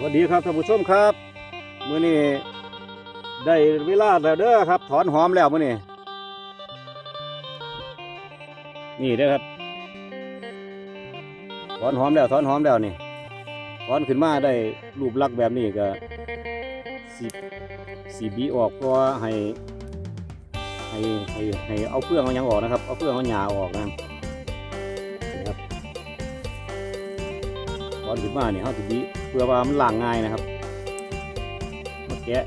สวัสดีครับท่านผู้ชมครับมื้อนี้ได้เวลาแล้วเด้อครับ ถอนหอมแล้วมื้อนี้นี่เด้อครับ ถอนหอมแล้วถอนหอมแล้วนี่ถอนขึ้นมาได้รูปลักษณ์แบบนี้ก็สีสีบีออกเพราะให้ให้ให้ให้เอาเปลือกเอาหยังออกนะครับ เอาเปลือกเอาหญ้าออกนะ อนขึ้นมาเนี่ยเขาจะบีเพื่อว่ามันล้างง่ายนะครับมาแกะ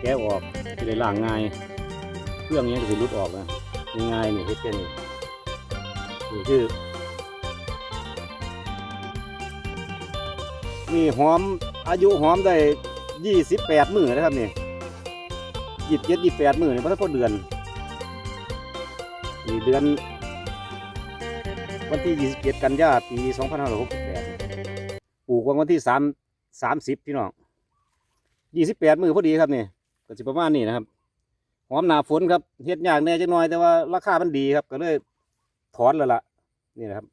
แกะออกจะได้ล้างง่ายเครื่องนี้ก็จะรุดออกนะง่ายนี่เฮ็ดแค่นี้นี่คือนี่หอมอายุหอมได้ยี่สิบแปดมือนะครับนี่ยี่สิบเจ็ดยี่สิบแปดมือนี่พระพุทเดือนนี่เดือนวันที่ 27 กันยาปี 2560 ปลูกวันที่สามสามสิบพี่น้องยี่สิบแปดมือพอดีครับนี่ก็สิประมาณนี้นะครับหอมหนาฝนครับเฮ็ดยากแน่จังน้อยแต่ว่าราคามันดีครับ ก็เลยถอนแล้วล่ะนี่นะครับ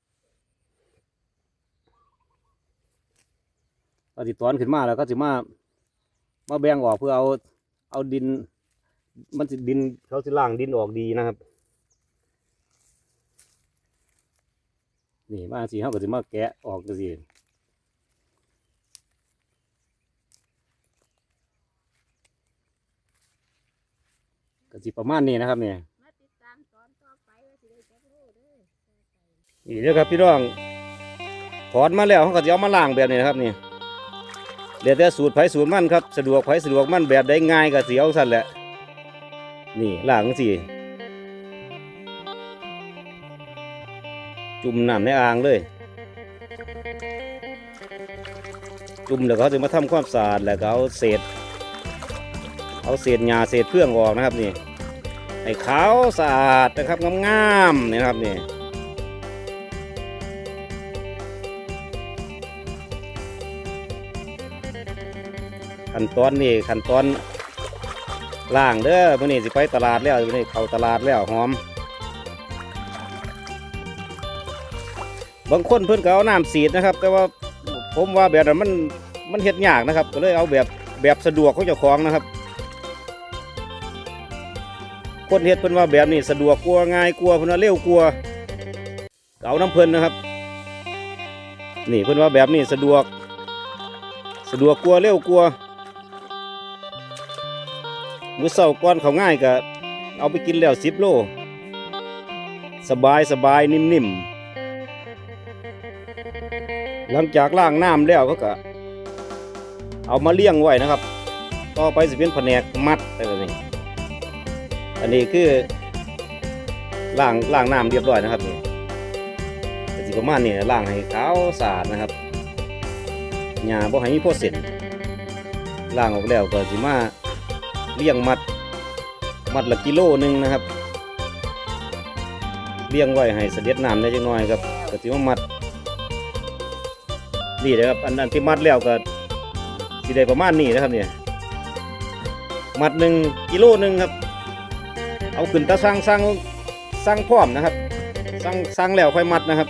ก็สิถอนขึ้นมาแล้วก็สิมามาแบ่งออกเพื่อเอาเอาดิน มันสิดินเขาสิล่างดินออกดีนะครับ นี่มาสิเขาก็สิมาแกะออกจัง ก็สิประมาณนี้นะครับเนี่ยมาติดตามตอนต่อไปว่าสิได้จักโลเด้อนี่เด้อครับพี่น้องถอนมาแล้วเขาก็จะเอามาล้างแบบนี้นะครับนี่เดี๋ยวแต่สูตรไผสูตรมันครับสะดวกไผสะดวกมันแบบได้ง่ายก็เสียวสั่นแหละนี่ล้างสิจุ่มน้ำในอ่างเลย จุ่มแล้วเขาจะมาทำความสะอาดแล้วก็เอาเศษ เอาเศษหญ้าเศษเพื่องออกนะครับนี่ให้ขาวสะอาดนะครับงามๆนี่นะครับนี่ขั้นตอนนี่ขั้นตอนล่างเด้อมื่อนี้สิไปตลาดแล้วมื่อนี้เข้าตลาดแล้วหอม บางคนเพิ่อนก็เอาน้ำสีดนะครับ แต่ว่าผมว่าแบบนั้นมันมันเฮ็ดยากนะครับ ก็เลยเอาแบบแบบสะดวกของเจ้าของนะครับ คนเฮ็ดเพิ่นว่าแบบนี้สะดวกกลัวง่ายกลัวเพิ่นว่าเร็วกลัวาก็เอาน้ำเพิ่นนะครับ นี่เพิ่นว่าแบบนี้สะดวก สะดวกกลัวเร็วกลัวามื้อเช้าก่อนเขาง่ายก็เอาไปกินแล้วสิบโล สบายสบายนิ่มๆ หลังจากล้างน้ำแล้วเขาก็ เอามาเลี้ยงไว้นะครับ ต่อไปสิเป็นแผนกมัดอะไรแบบนี่ อันนี้คือล้างล้างน้ำเรียบร้อยนะครับนี่ก็สิประมาณนี้ล้างให้ขาวสะอาดนะครับหญ้าบ่ให้มีพวกเศษล้างออกแล้วก็สิมาเลี้ยงมัด มัดละกิโลหนึ่งนะครับเลี้ยงไว้ให้เสด็จน้ำได้จังน้อยครับก็ถือว่ามัดนี่นะครับอันอันที่มัดแล้วก็สิได้ประมาณนี้นะครับเนี่ยมัดหนึ่งกิโลหนึ่งครับ เอาขึ้นตะสั่งสั่งสั่งพร้อมนะครับสั่งสั่งแล้วค่อยมัดนะครับ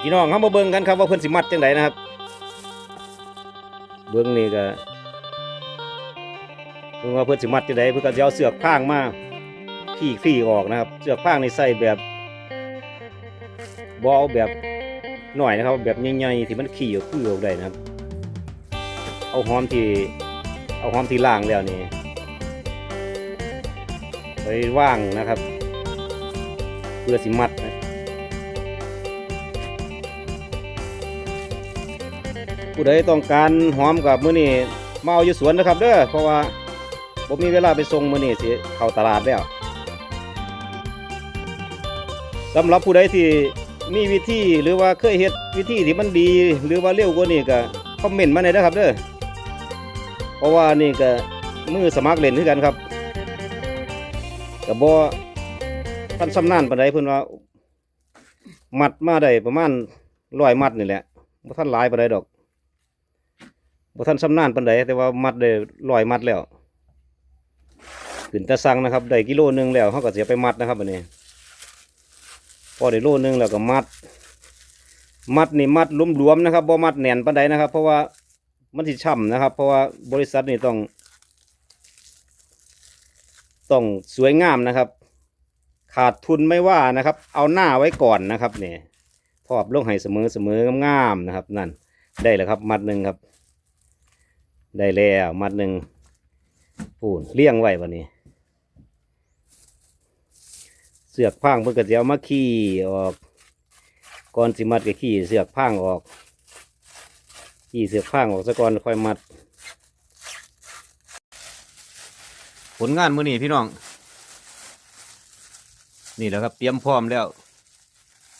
พี่น้องเขามาเบิ่งกันครับว่าเพิ่นสิมัดจังไดนะครับ เบิ่งนี่ก็เพิ่งว่าเพื่อนสิมัดจะไดเพื่อนก็จะเอาเสือกข้างมาขี่ขี่ออกนะครับ เสือกข้างในใส่แบบบอาแบบหน่อยนะครับ แบบใหญ่ๆที่มันขี่ออกคือออกได้นะครับ เอาหอมที่เอาหอมที่ล่างแล้วนี่ ไปว่างนะครับ เพื่อสิมัดนะผู้ใดต้องการหอมกับมื้อนี้มาเอาอยู่สวนนะครับเด้อเพราะว่าผมมีเวลาไปส่งมือนี่สิเข้าตลาดแล้วสำหรับผู้ใดที่มีวิธีหรือว่าเคยเฮ็ดวิธีที่มันดี หรือว่าเร็วกว่านี้ก็คอมเมนต์มาหน่อยนะครับเด้อเพราะว่านี่ก็มือสมัครเล่นคือกันครับ กับบ่ท่านสำนานปานใดเพิ่นว่า มัดมาได้ประมาณร้อยมัดนี่แหละบ่ท่านหลายปานใดดอกบ่ท่านสำนานปานใดแต่ว่ามัดได้ร้อยมัดแล้วขึ้นตะสังนะครับได้กิโลหนึงแล้วเขาก็เสียไปมัดนะครับอันนี้ พอได้โลหนึงแล้วก็มัด มัดนี่มัดหลวมๆนะครับบ่มัดแน่นปานใดนะครับ เพราะว่ามันสิช่ำนะครับ เพราะว่าบริษัทนี่ต้อง ต้องสวยงามนะครับ ขาดทุนไม่ว่านะครับ เอาหน้าไว้ก่อนนะครับเนี่ยพอบลงให้เสมอเสมองามๆนะครับ นั่นได้แล้วครับ มัดหนึ่งครับ ได้แล้วมัดหนึ่งปูนเลี้ยงไว้วันนี้ เสือกพางเพื่อกระเจียวมาขี้ออกก่อนสิมัดก็ขี้เสือกพางออก ขี้เสือกพางออกซะก่อนค่อยมัด ผลงานมื้อนี้พี่น้อง นี่แหละครับ เตรียมพร้อมแล้ว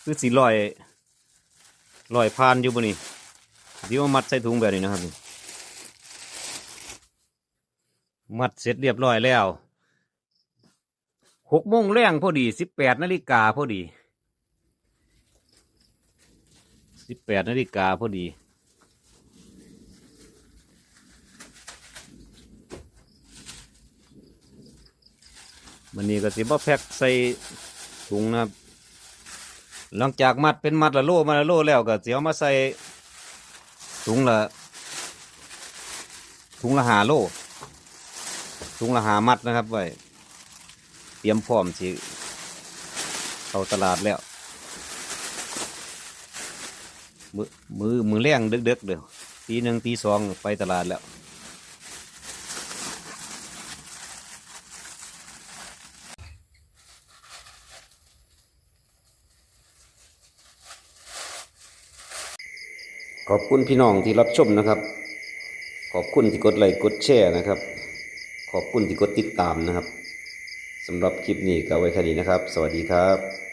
คือสีลอยลอยพานอยู่บนนี้ที่ว่ามัดใส่ถุงแบบนี้นะครับมัดเสร็จเรียบร้อยแล้วหกโมงแรงพอดีสิบแปดนาฬิกาพอดีสิบแปดนาฬิกาพอดี มันนี้ก็สิบ่แพ็คใส่ถุงนะครับ หลังจากมัดเป็นมัดละโลมาละโลแล้วก็เสิเอามาใส่ถุงละถุงละหาโลถุงละหามัดนะครับไว้เตรียมพร้อมสิเข้าตลาดแล้ว มือมือมือแรงเด็กๆเดี๋ยวตีหนึ่งตีสองไปตลาดแล้ว ขอบคุณพี่น้องที่รับชมนะครับ ขอบคุณที่กดไลค์กดแชร์นะครับ ขอบคุณที่กดติดตามนะครับสำหรับคลิปนี้ก็ไว้แค่นี้นะครับ สวัสดีครับ